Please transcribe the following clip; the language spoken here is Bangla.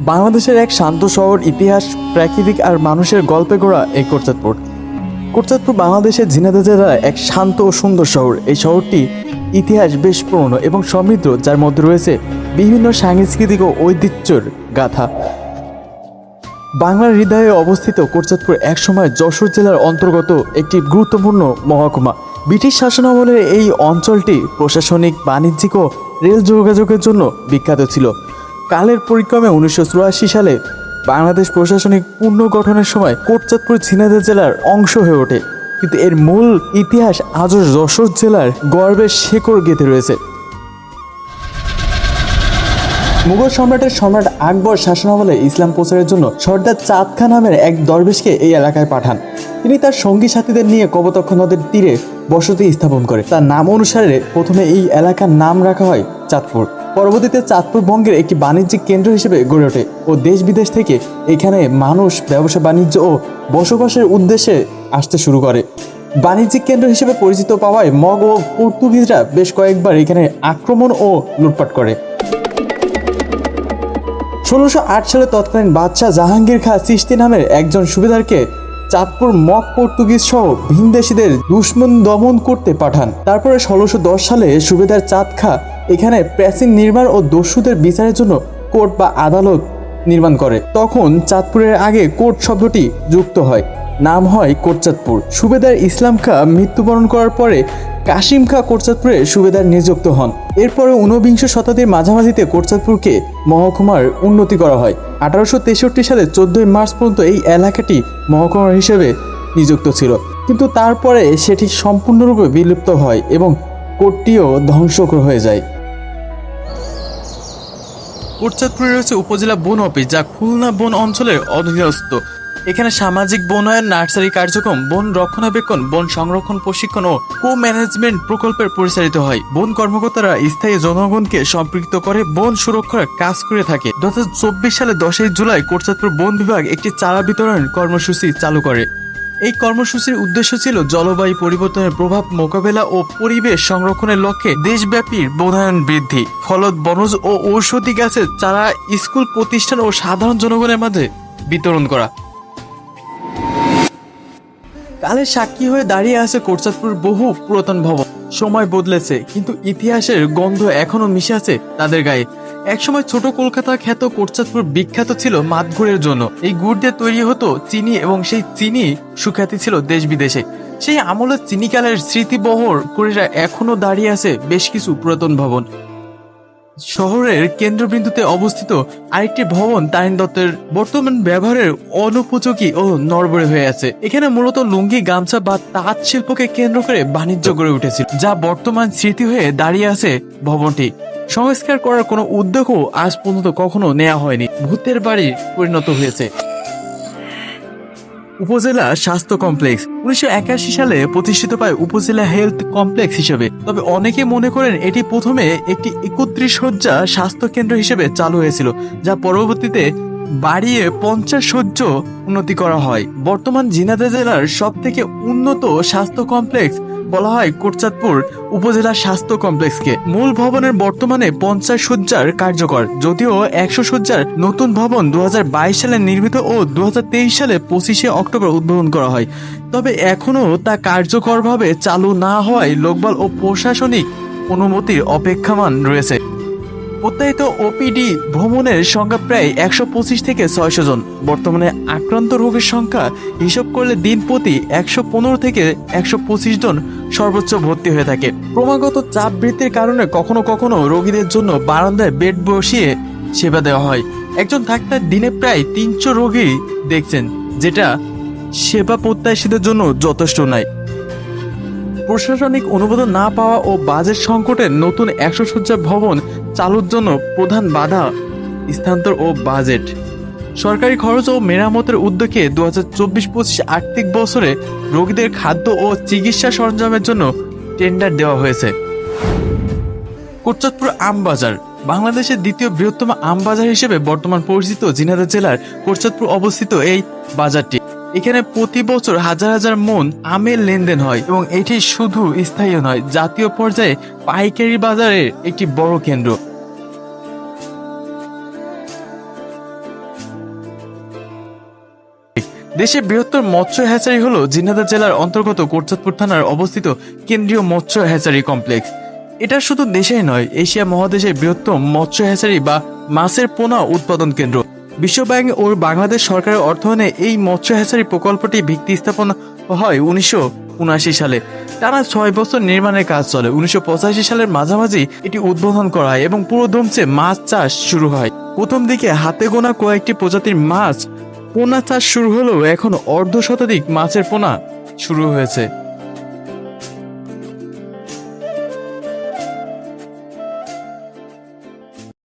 বাংলাদেশের এক শান্ত শহর, ইতিহাস, প্রাকৃতিক আর মানুষের গল্পে গড়া এই কোরচাঁদপুর কোরচাঁদপুর বাংলাদেশের ঝিনাইদহ জেলার এক শান্ত ও সুন্দর শহর। এই শহরটি ইতিহাস বেশ পুরনো এবং সমৃদ্ধ, যার মধ্যে রয়েছে বিভিন্ন সাংস্কৃতিক ও ঐতিহ্যের গাথা। বাংলার হৃদয়ে অবস্থিত কোরচাঁদপুর একসময় যশোর জেলার অন্তর্গত একটি গুরুত্বপূর্ণ মহকুমা। ব্রিটিশ শাসনামলের এই অঞ্চলটি প্রশাসনিক, বাণিজ্যিক ও রেল যোগাযোগের জন্য বিখ্যাত ছিল। কালের পরিক্রমে উনিশশো চুরাশি সালে বাংলাদেশ প্রশাসনিক পুনর্গঠনের সময় কোটচাঁদপুর ঝিনাইদহ জেলার অংশ হয়ে ওঠে। কিন্তু এর মূল ইতিহাস আজও যশোর জেলার গর্বের শেকড় গেঁথে রয়েছে। মুঘল সম্রাটের সম্রাট আকবর শাসনামলে ইসলাম প্রচারের জন্য সর্দার চাঁদ খান নামের এক দরবেশকে এই এলাকায় পাঠান। তিনি তার সঙ্গী সাথীদের নিয়ে কবতক্ষ নদের তীরে বসতি স্থাপন করে। তার নাম অনুসারে প্রথমে এই এলাকার নাম রাখা হয় চাঁদপুর। পরবর্তীতে চাঁদপুর বঙ্গের একটি বাণিজ্যিক কেন্দ্র হিসেবে গড়ে ওঠে ও দেশ বিদেশ থেকে এখানে মানুষ ব্যবসা, বাণিজ্য ও বসবাসের উদ্দেশ্যে আসতে শুরু করে। বাণিজ্যিক কেন্দ্র হিসেবে পরিচিত পাওয়ায় মগ ও পর্তুগিজরা বেশ কয়েকবার এখানে আক্রমণ ও লুটপাট করে। ষোলোশো আট সালে তৎকালীন বাদশাহ জাহাঙ্গীর খাঁ চিস্তি নামের একজন সুবেদারকে চাঁদপুর মগ, পর্তুগিজ সহ ভিনদেশীদের দুশ্মন দমন করতে পাঠান। তারপরে ষোলোশো সালে সুবেদার চাঁদ খাঁ এখানে প্রাচীন নির্মাণ ও দস্যুদের বিচারের জন্য কোর্ট বা আদালত নির্মাণ করে। তখন চাঁদপুরের আগে কোর্ট শব্দটি যুক্ত হয়। নাম হয় কোটচাঁদপুর। সুবেদার ইসলাম খাঁ মৃত্যুবরণ করার পরে কাশিম খাঁ কোটচাঁদপুরে সুবেদার নিযুক্ত হন। এরপরে ঊনবিংশ শতাব্দীর মাঝামাঝিতে কোটচাঁদপুরকে মহকুমার উন্নতি করা হয়। আঠারোশো তেষট্টি সালে চোদ্দই মার্চ পর্যন্ত এই এলাকাটি মহকুমা হিসেবে নিযুক্ত ছিল। কিন্তু তারপরে সেটি সম্পূর্ণরূপে বিলুপ্ত হয় এবং কোটটিও ধ্বংস হয়ে যায়। কোটচাঁদপুরে রয়েছে উপজেলা বন অফিস, যা খুলনা বন অঞ্চলের অধীনস্থ। এখানে সামাজিক বনায়ন, নার্সারি কার্যক্রম, বন রক্ষণাবেক্ষণ, বন সংরক্ষণ, প্রশিক্ষণ ও কো ম্যানেজমেন্ট প্রকল্পের পরিচালিত হয়। বন কর্মকর্তারা স্থায়ী জনগণকে সম্পৃক্ত করে বন সুরক্ষার কাজ করে থাকে। দু সালে দশই জুলাই কোটচাঁদপুর বন বিভাগ একটি চারা বিতরণ কর্মসূচি চালু করে। এই কর্মসূচির উদ্দেশ্য ছিল জলবায়ু পরিবর্তনের প্রভাব মোকাবেলা ও পরিবেশ সংরক্ষণের লক্ষ্যে দেশব্যাপী বনায়ন বৃদ্ধি। ফলত বনজ ও ঔষধি গাছের চারা, স্কুল, প্রতিষ্ঠান ও সাধারণ জনগণের মাঝে বিতরণ করা। কালের সাক্ষী হয়ে দাঁড়িয়ে আছে কোরচাঁদপুর বহু পুরাতন ভবন। সময় বদলেছে, কিন্তু ইতিহাসের গন্ধ এখনও মিশে আছে তাদের গায়ে। একসময় ছোট কলকাতা খ্যাত কোটচাঁদপুর বিখ্যাত ছিল মাতগুড়ের জন্য। এই গুড় দিয়ে তৈরি হতো চিনি এবং সেই চিনি সুখ্যাতি ছিল দেশ বিদেশে। সেই আমলের চিনিকালের স্মৃতিবহর করে এখনও দাঁড়িয়ে আছে বেশ কিছু পুরাতন ভবন। শহরের কেন্দ্রবিন্দুতে অবস্থিত আরেকটি ভবন তারিন দত্তের বর্তমান ব্যবহারের অনুপযোগী ও নড়বড়ে হয়ে আছে। এখানে মূলত লুঙ্গি, গামছা বা তাঁত শিল্পকে কেন্দ্র করে বাণিজ্য গড়ে উঠেছিল, যা বর্তমান স্মৃতি হয়ে দাঁড়িয়ে আছে ভবনটি। সংস্কার করার কোনো উদ্যোগও আজ পর্যন্ত কখনো নেওয়া হয়নি। ভূতের বাড়ি পরিণত হয়েছে। উপজেলা স্বাস্থ্য কমপ্লেক্স। উনিশশো একাশি সালে প্রতিষ্ঠিত পায় উপজেলা হেলথ কমপ্লেক্স হিসেবে। তবে অনেকে মনে করেন এটি প্রথমে একটি একত্রিশ শয্যা স্বাস্থ্য কেন্দ্র হিসেবে চালু হয়েছিল, যা পরবর্তীতে বাড়িয়ে পঞ্চাশ সহ্য উন্নতি করা হয়। বর্তমান জিনাদা জেলার সব থেকে উন্নত স্বাস্থ্য কমপ্লেক্স বলা হয় কোটচাঁদপুর উপজেলা স্বাস্থ্য কমপ্লেক্সকে। মূল ভবনের বর্তমানে পঞ্চাশ সজ্জার কার্যকর, যদিও একশো সজ্জার নতুন ভবন দু হাজার বাইশ সালে নির্মিত ও দু হাজার তেইশ সালে পঁচিশে অক্টোবর উদ্বোধন করা হয়। তবে এখনও তা কার্যকরভাবে চালু না হওয়ায় লোকবল ও প্রশাসনিক অনুমতির অপেক্ষামান রয়েছে। প্রত্যায়িত ওপিডি ভ্রমণের সংখ্যা প্রায় একশো পঁচিশ থেকে ছয়শো জন। বর্তমানে আক্রান্ত রোগীর সংখ্যা হিসাব করলে দিন প্রতি একশো পনেরো থেকে একশো পঁচিশ জন সর্বোচ্চ ভর্তি হয়ে থাকে। ক্রমাগত চাপ বৃদ্ধির কারণে কখনো কখনো রোগীদের জন্য বারান্দায় বেড বসিয়ে সেবা দেওয়া হয়। একজন ডাক্তার দিনে প্রায় তিনশো রোগী দেখছেন, যেটা সেবা প্রত্যাশীদের জন্য যথেষ্ট নয়। প্রশাসনিক অনুমোদন না পাওয়া ও বাজেট সংকটের নতুন একশো সজ্জা ভবন চালুর জন্য প্রধান বাধা, স্থানান্তর ও বাজেট। সরকারি খরচ ও মেরামতের উদ্যোগে দু হাজার চব্বিশ পঁচিশ আর্থিক বছরে রোগীদের খাদ্য ও চিকিৎসা সরঞ্জামের জন্য টেন্ডার দেওয়া হয়েছে। কোটচাঁদপুর আমবাজার, বাংলাদেশের দ্বিতীয় বৃহত্তম আমবাজার হিসেবে বর্তমান পরিচিত জিনাদা জেলার কোটচাঁদপুর অবস্থিত এই বাজারটি। এখানে প্রতি বছর হাজার হাজার মন আমের লেনদেন হয় এবং এটি শুধু স্থায়ী নয়, জাতীয় পর্যায়ে পাইকারি বাজারের একটি বড় কেন্দ্র। দেশের বৃহত্তর মৎস্য হ্যাচারি হলো জিনাদা জেলার অন্তর্গত কোটচাঁদপুর থানার অবস্থিত কেন্দ্রীয় মৎস্য হ্যাচারি কমপ্লেক্স। এটা শুধু দেশেই নয়, এশিয়া মহাদেশের বৃহত্তম মৎস্য হ্যাচারি বা মাছের পোনা উৎপাদন কেন্দ্র। বিশ্বব্যাংক ও বাংলাদেশ সরকারের অর্থায়নে এই মৎস্য হ্যাচারি প্রকল্পটি ভিত্তি স্থাপন হয় উনিশশো উনআশি সালে। টানা ছয় বছর নির্মাণের কাজ চলে। উনিশশো পঁচাশি সালের মাঝামাঝি এটি উদ্বোধন করা হয় এবং পুরো ধমসে মাছ চাষ শুরু হয়। প্রথম দিকে হাতে গোনা কয়েকটি প্রজাতির মাছ পোনা চাষ শুরু হলেও এখন অর্ধ শতাধিক মাছের পোনা শুরু হয়েছে।